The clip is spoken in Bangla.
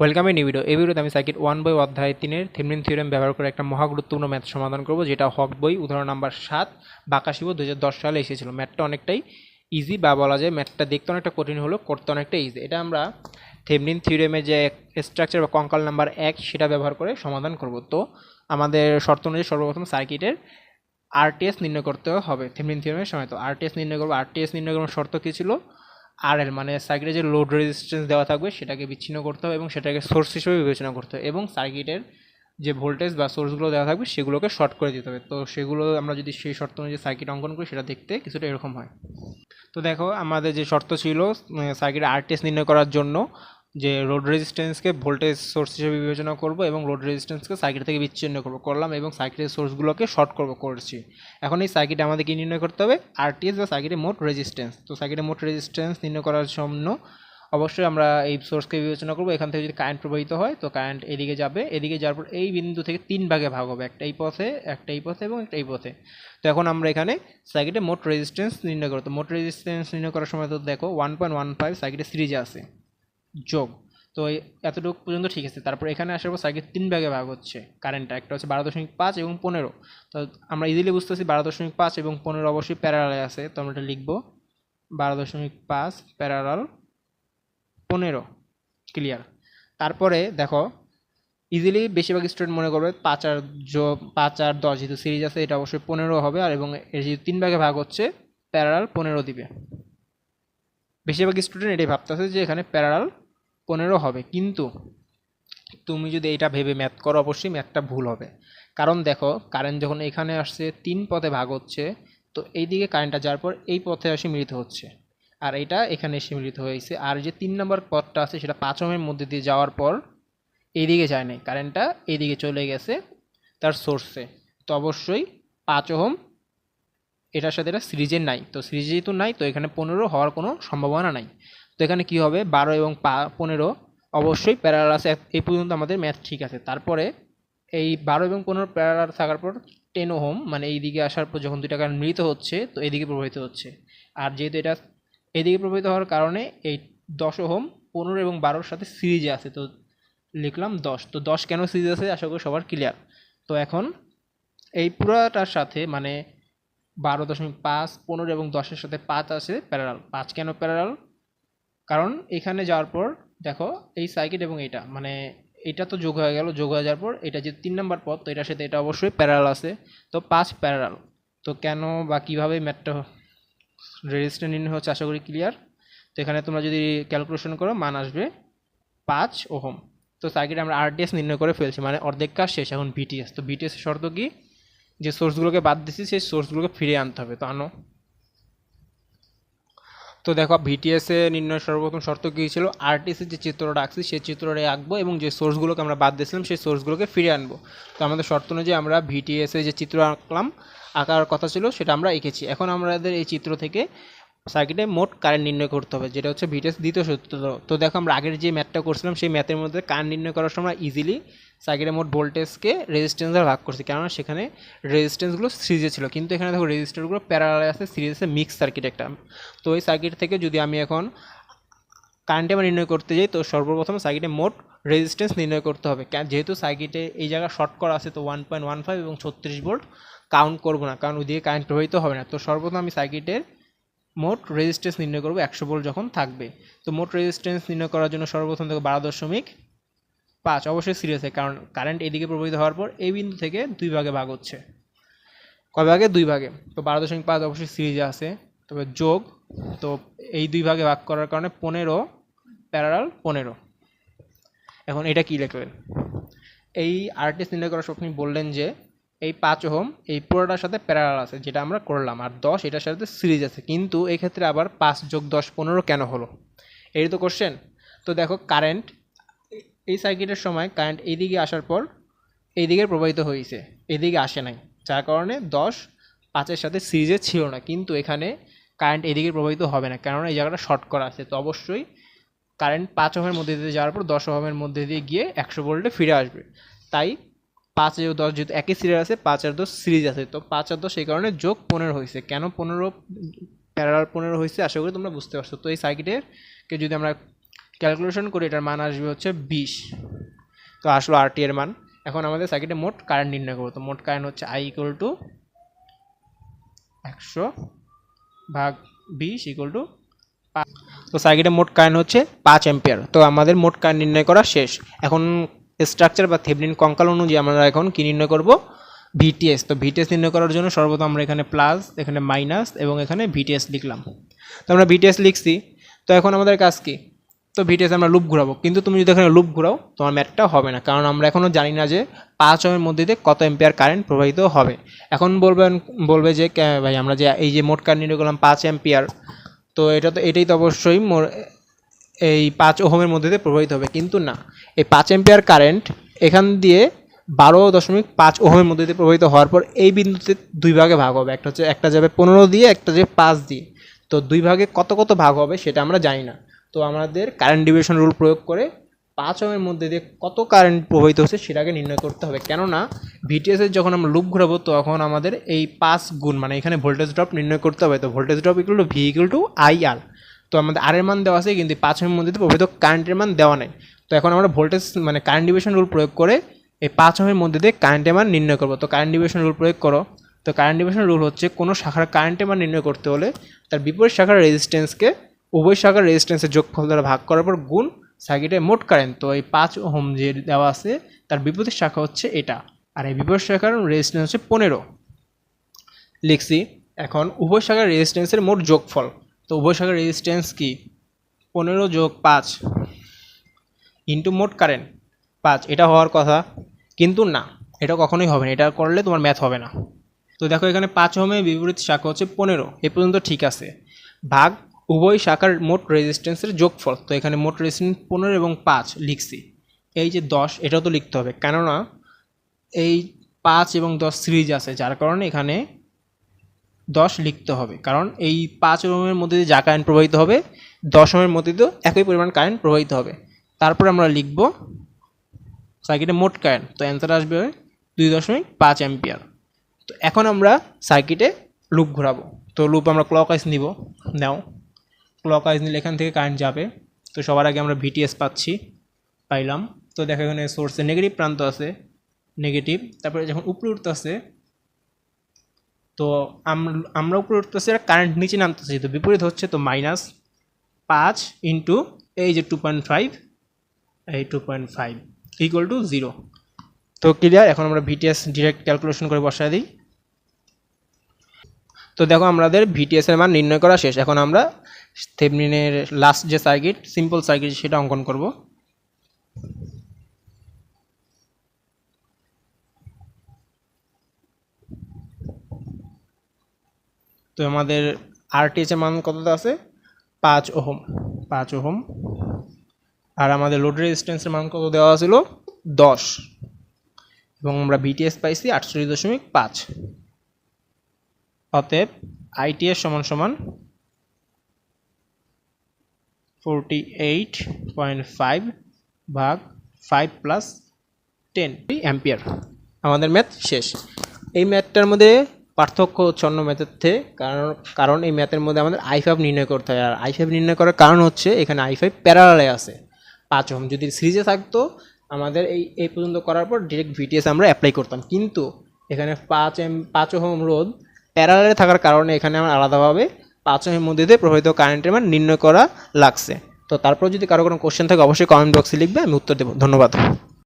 Welcome new video. এই ভিডিওতে আমি সার্কিট ওয়ান বই অধ্যায় তিনের থেমলিন থিওরেম ব্যবহার করে একটা মহা গুরুত্বপূর্ণ ম্যাথ সমাধান করব, যেটা হক বই উদাহরণ নাম্বার সাত বাকাশিব দু হাজার দশ সালে এসেছিল। ম্যাথটা অনেকটাই ইজি বা বলা যায় ম্যাথটা দেখতে অনেকটা কঠিন হলো করতে অনেকটা ইজি এটা আমরা থেমলিন থিওরেমের যে স্ট্রাকচার বা কঙ্কাল নাম্বার এক, সেটা ব্যবহার করে সমাধান করব। তো আমাদের শর্ত অনুযায়ী সর্বপ্রথম সার্কিটের আরটিএস নির্ণয় করতে হবে থেমলিন থিওরেমের সময়। তো আরটিএস নির্ণয় করব। আরটিএস নির্ণয় করার শর্ত কী ছিল? আরএল মানে সার্কিটে যে লোড রেজিস্ট্যান্স দেওয়া থাকবে, সেটাকে বিচ্ছিন্ন করতে হবে এবং সেটাকে সোর্স হিসেবে বিবেচনা করতে হবে এবং সার্কিটের যে ভোল্টেজ বা সোর্সগুলো দেওয়া থাকবে, সেগুলোকে শর্ট করে দিতে হবে। তো সেগুলো আমরা যদি সেই শর্ত অনুযায়ী সার্কিট অঙ্কন করি, সেটা দেখতে কিছুটা এরকম হয়। তো দেখো, আমাদের যে শর্ত ছিল সার্কিটের আরটিএস নির্ণয় করার জন্য যে রোড রেজিস্ট্যান্সকে ভোল্টেজ সোর্স হিসেবে বিবেচনা করব এবং রোড রেজিস্ট্যান্সকে সার্কিট থেকে বিচ্ছিন্ন করব। করলাম এবং সার্কিটের সোর্সগুলোকে শর্ট করব, করছি। এখন এই সার্কিটে আমাদের কি নির্ণয় করতে হবে? আরটিএস বা সার্কিটের মোট রেজিস্ট্যান্স তো সার্কিটের মোট রেজিস্ট্যান্স নির্ণয় করার জন্য অবশ্যই আমরা এই সোর্সকে বিবেচনা করব। এখান থেকে যদি কারেন্ট প্রবাহিত হয়, তো কারেন্ট এদিকে যাবে। এদিকে যাওয়ার পর এই বিন্দু থেকে তিন ভাগে ভাগ হবে। একটা এই পথে, একটা এই পথে এবং একটা এই পথে। তো এখন আমরা এখানে সার্কিটে মোট রেজিস্ট্যান্স নির্ণয় করতে মোট রেজিস্ট্যান্স নির্ণয় করার সময় তো দেখো ওয়ান পয়েন্ট ওয়ান ফাইভ সার্কিটে সিরিজে আছে। যোগ। তো এতটুকু পর্যন্ত ঠিক আছে। তারপর এখানে আসার পর সার্কিট তিন ভাগে ভাগ হচ্ছে কারেন্টটা একটা হচ্ছে বারো দশমিক পাঁচ এবং পনেরো। তো আমরা ইজিলি বুঝতেছি বারো দশমিক পাঁচ এবং পনেরো অবশ্যই প্যারালালে আছে। তো আমরা এটা লিখব। বারো দশমিক পাঁচ প্যারালাল পনেরো। ক্লিয়ার তারপরে দেখো ইজিলি বেশিরভাগ স্টুডেন্ট মনে করবে পাঁচ আর জো পাঁচ আর দশ যেহেতু সিরিজ আছে, এটা অবশ্যই পনেরো হবে। আর এবং এর যেহেতু তিন ভাগে ভাগ হচ্ছে প্যারালাল পনেরো দিবে। বেশিরভাগ স্টুডেন্ট এটাই ভাবতেছে যে এখানে প্যারালাল পনেরো হবে। কিন্তু তুমি যদি এটা ভেবে ম্যাথ করো, অবশ্যই ম্যাথটা ভুল হবে। কারণ দেখো কারেন্ট যখন এখানে আসছে, তিন পথে ভাগ হচ্ছে, তো এই দিকে কারেন্টটা যাওয়ার পর এই পথে এসে মিলিত হচ্ছে। আর এটা এখানে এসে মিলিত হয়েছে। আর যে তিন নম্বর পথটা আছে, সেটা পাঁচ ওহমের মধ্যে দিয়ে যাওয়ার পর এইদিকে যায় নাই। কারেন্টটা এইদিকে চলে গেছে তার সোর্সে তো অবশ্যই পাঁচ ওহম, এটার সাথে এটা সিরিজের নাই। তো সিরিজ যেহেতু নাই, তো এখানে পনেরো হওয়ার কোনো সম্ভাবনা নাই। তো এখানে কি হবে? বারো এবং পনেরো। অবশ্যই প্যারালাল আছে। এই পর্যন্ত আমাদের ম্যাথ ঠিক আছে। তারপরে এই বারো এবং পনেরো প্যারালাল থাকার পর টেন ওহম মানে এই দিকে আসার পর যখন দুইটা কারেন্ট মিলিত হচ্ছে, তো এদিকে প্রবাহিত হচ্ছে। আর যেহেতু এটা এদিকে প্রবাহিত হওয়ার কারণে এই দশ ওহম পনেরো এবং বারোর সাথে সিরিজে আছে। তো লিখলাম দশ। তো দশ কেন সিরিজ আছে? আশা করি সবার ক্লিয়ার তো এখন এই পুরাটার সাথে মানে বারো দশমিক পাঁচ, পনেরো এবং দশের সাথে পাঁচ আছে প্যারাল পাঁচ কেন প্যারালাল কারণ এখানে যাওয়ার পর, দেখো, এই সার্কিট এবং এটা মানে এটা তো যোগ হয়ে গেল, যোগ হয়ে যাওয়ার পর এটা যে তিন নম্বর পথ, তো এটার সাথে এটা অবশ্যই প্যারাল আছে। তো পাঁচ প্যারাল তো কেন বা কীভাবে ম্যাটটা রেজিস্ট্যান্স নির্ণয় হচ্ছে আশা করি ক্লিয়ার তো এখানে তোমরা যদি ক্যালকুলেশন করো, মান আসবে পাঁচ ওহম। তো সার্কিট আমরা আরডিএস নির্ণয় করে ফেলছি মানে অর্ধেক কাজ শেষ, এখন বিটিএস তো বিটিএস শর্ত কি? যে সোর্সগুলোকে বাদ দিচ্ছি সেই সোর্সগুলোকে ফিরিয়ে আনতে হবে, তো আনো। তো দেখো ভিটিএসে নির্ণয় সর্বপ্রথম শর্ত কী ছিল? আর্টিসের যে চিত্রটা আঁকছি সেই চিত্রটা আঁকবো এবং যে সোর্সগুলোকে আমরা বাদ দিয়েছিলাম, সেই সোর্সগুলোকে ফিরে আনব। তো আমাদের শর্ত অনুযায়ী আমরা ভিটিএসে যে চিত্র আঁকলাম, আঁকার কথা ছিল, সেটা আমরা এঁকেছি। এখন আমাদের এই চিত্র থেকে সার্কিটে মোট কারেন্ট নির্ণয় করতে হবে, যেটা হচ্ছে ভিটিএস দ্বিতীয় সূত্র। তো দেখো আমরা আগের যে ম্যাথটা করছিলাম, সেই ম্যাথের মধ্যে কারেন্ট নির্ণয় করার সময় ইজিলি সার্কিটে মোট ভোল্টেজকে রেজিস্ট্যান্স দ্বারা ভাগ করছি, কেননা সেখানে রেজিস্ট্যান্সগুলো সিরিজে ছিল। কিন্তু এখানে দেখো রেজিস্টারগুলো প্যারালালে আছে সিরিজে মিক্স সার্কিট একটা। তো ওই সার্কিট থেকে যদি আমি এখন কারেন্ট আমার নির্ণয় করতে যাই, তো সর্বপ্রথম সার্কিটে মোট রেজিস্ট্যান্স নির্ণয় করতে হবে। যেহেতু সার্কিটে এই জায়গা শর্ট করা আছে, তো ওয়ান পয়েন্ট ওয়ান ফাইভ এবং ছত্রিশ ভোল্ট কাউন্ট করব না, কারণ ওইদিকে কারেন্ট প্রবাহিত হবে না। তো সর্বপ্রথম আমি সার্কিটের মোট রেজিস্ট্যান্স নির্ণয় করব একশো ভোল্ট যখন থাকবে। তো মোট রেজিস্ট্যান্স নির্ণয় করার জন্য সর্বপ্রথম থেকে বারো দশমিক পাঁচ, অবশ্যই সিরিয়াসে কারণ কারেন্ট এদিকে প্রবাহিত হওয়ার পর এই বিন্দু থেকে দুই ভাগে ভাগ হচ্ছে। কয় ভাগে? দুই ভাগে। তো বারো দশমিক পাঁচ অবশ্যই সিরিজে আছে। তবে যোগ, তো এই দুই ভাগে ভাগ করার কারণে পনেরো প্যারালাল পনেরো। এখন এটা কী লিখবেন এই আর্টিস্ট নির্ণয় করার আপনি বললেন যে এই পাঁচ ওহম, এই পুরোটার সাথে প্যারালাল আছে, যেটা আমরা করলাম। আর দশ, এটার সাথে সিরিজ আছে। কিন্তু এই ক্ষেত্রে আবার পাঁচ যোগ দশ পনেরো কেন হলো? এই তো কোশ্চেন তো দেখো কারেন্ট এই সার্কিটের সময় কারেন্ট এইদিকে আসার পর এইদিকে প্রবাহিত হয়েছে। এদিকে আসে নাই। যার কারণে দশ পাঁচের সাথে সিরিজে ছিল না। কিন্তু এখানে কারেন্ট এদিকে প্রবাহিত হবে না। কেননা এই জায়গাটা শর্ট করা আছে। তো অবশ্যই কারেন্ট পাঁচ ওহমের মধ্যে দিয়ে যাওয়ার পর দশ ওহমের মধ্যে দিয়ে গিয়ে একশো ভোল্টে ফিরে আসবে। তাই পাঁচ আর দশ যেহেতু একই সিরিজ আছে, পাঁচ আর দশ সিরিজ আছে, তো পাঁচ আর দশ সেই কারণে যোগ পনেরো হয়েছে। কেন পনেরো প্যারালাল পনেরো হয়েছে? আশা করি তোমরা বুঝতে পারছ। তো এই সার্কিটের কে যদি আমরা ক্যালকুলেশন করি, এটার মান আসবে হচ্ছে বিশ। তো আসলো আরটি এর মান। এখন আমাদের সার্কিটে মোট কারেন্ট নির্ণয় করব। তো মোট কারেন্ট হচ্ছে আই ইকুয়াল টু একশো ভাগ বিশ ইকুয়াল টু তো সার্কিটে মোট কারেন্ট হচ্ছে পাঁচ অ্যাম্পিয়ার তো আমাদের মোট কারেন্ট নির্ণয় করা শেষ। এখন স্ট্রাকচার বা থেবলিন কঙ্কাল অনুযায়ী আমরা এখন কী নির্ণয় করব? ভিটিএস তো ভিটিএস নির্ণয় করার জন্য সর্বপ্রথম আমরা এখানে প্লাস এখানে মাইনাস এবং এখানে ভিটিএস লিখলাম। তো আমরা ভিটিএস লিখছি। তো এখন আমাদের কাজ কি? তো ভিটিএস আমরা লুপ ঘুরাবো। কিন্তু তুমি যদি এখানে লুপ ঘুরাও, তোমার ম্যাটটা হবে না। কারণ আমরা এখনও জানি না যে পাঁচ ওমের মধ্যে দিয়ে কত এম্পিয়ার কারেন্ট প্রবাহিত হবে। এখন বলবেন বলবে যে ভাই, আমরা যে, এই যে মোট কারেন্ট নির্ণয় করলাম পাঁচ এম্পিয়ার তো এটা তো, এটাই তো অবশ্যই এই পাঁচ ওহমের মধ্যে দিয়ে প্রবাহিত হবে, কিন্তু না। এই পাঁচ এম্পিয়ার কারেন্ট এখান দিয়ে বারো দশমিক পাঁচ ওহমের মধ্যে দিয়ে প্রবাহিত হওয়ার পর এই বিন্দুতে দুই ভাগে ভাগ হবে। একটা হচ্ছে, একটা যাবে পনেরো দিয়ে, একটা যাবে পাঁচ দিয়ে। তো দুই ভাগে কত কত ভাগ হবে সেটা আমরা জানি না। তো আমাদের কারেন্ট ডিভিশন রুল প্রয়োগ করে পাঁচ ওহমের মধ্যে দিয়ে কত কারেন্ট প্রবাহিত হচ্ছে সেটাকে নির্ণয় করতে হবে। কেননা ভিটিএসের যখন আমরা লুপ ঘুরাবো, তখন আমাদের এই পাঁচ গুণ মানে এখানে ভোল্টেজ ড্রপ নির্ণয় করতে হবে। তো voltage drop equal to V equal to I R তো আমাদের আর এর মান দেওয়া আছে, কিন্তু পাঁচ ওহমের মধ্যে প্রবাহিত কারেন্টের মান দেওয়া নেই। তো এখন আমরা ভোল্টেজ মানে কারেন্ট ডিভিশন রুল প্রয়োগ করে এই পাঁচ ওহমের মধ্যে দিয়ে কারেন্টের মান নির্ণয় করব। তো কারেন্ট ডিভিশন রুল প্রয়োগ করো। তো কারেন্ট ডিভিশন রুল হচ্ছে কোনো শাখার কারেন্টের মান নির্ণয় করতে হলে তার বিপরীত শাখার রেজিস্ট্যান্সকে উভয় শাখার রেজিস্ট্যান্সের যোগফল দ্বারা ভাগ করার পর গুণ সার্কিটের মোট কারেন্ট তো এই পাঁচ ওহম যে দেওয়া আছে, তার বিপরীত শাখা হচ্ছে এটা। আর এই বিপরীত শাখার রেজিস্ট্যান্স হচ্ছে পনেরো। লিখছি, এখন উভয় শাখার রেজিস্ট্যান্সের মোট যোগফল। তো উভয় শাখার রেজিস্ট্যান্স কি? পনেরো যোগ পাঁচ ইন্টু মোট কারেন্ট পাঁচ, এটা হওয়ার কথা। কিন্তু না, এটা কখনোই হবে না, এটা করলে তোমার ম্যাথ হবে না। তো দেখো এখানে পাঁচ ওহমে বিপরীত শাখা হচ্ছে পনেরো, এ পর্যন্ত ঠিক আছে। ভাগ উভয় শাখার মোট রেজিস্ট্যান্সের যোগফল, তো এখানে মোট রেজিস্ট্যান্স পনেরো এবং পাঁচ লিখছি। এই যে দশ, এটাও তো লিখতে হবে। কেননা এই পাঁচ এবং দশ সিরিজ আছে, যার কারণে এখানে দশ লিখতে হবে। কারণ এই পাঁচ ওহমের মধ্যে দিয়ে যা কারেন্ট প্রবাহিত হবে, দশ ওহমের মধ্যে দিয়েও একই পরিমাণ কারেন্ট প্রবাহিত হবে। তারপরে আমরা লিখব সার্কিটে মোট কারেন্ট তো অ্যান্সার আসবে দুই দশমিক পাঁচ অ্যাম্পিয়ার তো এখন আমরা সার্কিটে লুপ ঘোরাবো। তো লুপ আমরা ক্লকওয়াইজ নিব। নাও ক্লকওয়াইজ নিলে এখান থেকে কারেন্ট যাবে। তো সবার আগে আমরা ভিটিএস পাচ্ছি, পাইলাম। তো দেখো এখানে সোর্সে নেগেটিভ প্রান্ত আছে নেগেটিভ তারপরে যখন উপরে উঠতেছে তো আমরা উপরে উঠতেছি, আর কারেন্ট নিচে নামতেছি তো বিপরীত হচ্ছে, তো মাইনাস পাঁচ ইন্টু এই যে টু পয়েন্ট ফাইভ এই two point five equal to zero তো ক্লিয়ার এখন আমরা ভিটিএস ডিরেক্ট ক্যালকুলেশন করে বসায় দিই। তো দেখো, আমাদের ভিটিএস এর মান নির্ণয় করা শেষ। এখন আমরা থেভনিনের লাস্ট যে সার্কিট সিম্পল সার্কিট সেটা অঙ্কন করব। তো আমাদের আরটিএচ এর মান কতটা আছে? পাঁচ ওহম। পাঁচ ওহম। আর আমাদের লোড রেজিস্ট্যান্সের মান কত দেওয়া ছিল? দশ। এবং আমরা বিটিএস পাইছি আটচল্লিশ দশমিক পাঁচ। অতএব আইটিএস সমান সমান ফোরটি এইট পয়েন্ট ফাইভ ভাগ ফাইভ প্লাস টেন অ্যাম্পিয়ার আমাদের ম্যাথ শেষ। এই ম্যাথটার মধ্যে পার্থক্য হচ্ছে অন্য ম্যাথের থেকে কারণ কারণ এই ম্যাথের মধ্যে আমাদের আই ফাইভ নির্ণয় করতে হয়। আর আই ফাইভ নির্ণয় করার কারণ হচ্ছে এখানে আই ফাইভ প্যারালালে আছে। পাঁচ ওহম। যদি সিরিজে থাকতো, আমাদের এই এই পর্যন্ত করার পর ডিরেক্ট ভিটিএস আমরা অ্যাপ্লাই করতাম। কিন্তু এখানে পাঁচ এম, পাঁচ ওহম রোধ প্যারালালে থাকার কারণে এখানে আমার আলাদাভাবে পাঁচ ওহমের মধ্যে দিয়ে প্রভাবিত কারেন্টের মান নির্ণয় করা লাগছে। তো তারপর যদি কারও কোনো কোশ্চেন থাকে, অবশ্যই কমেন্ট বক্সে লিখবে, আমি উত্তর দেবো। ধন্যবাদ।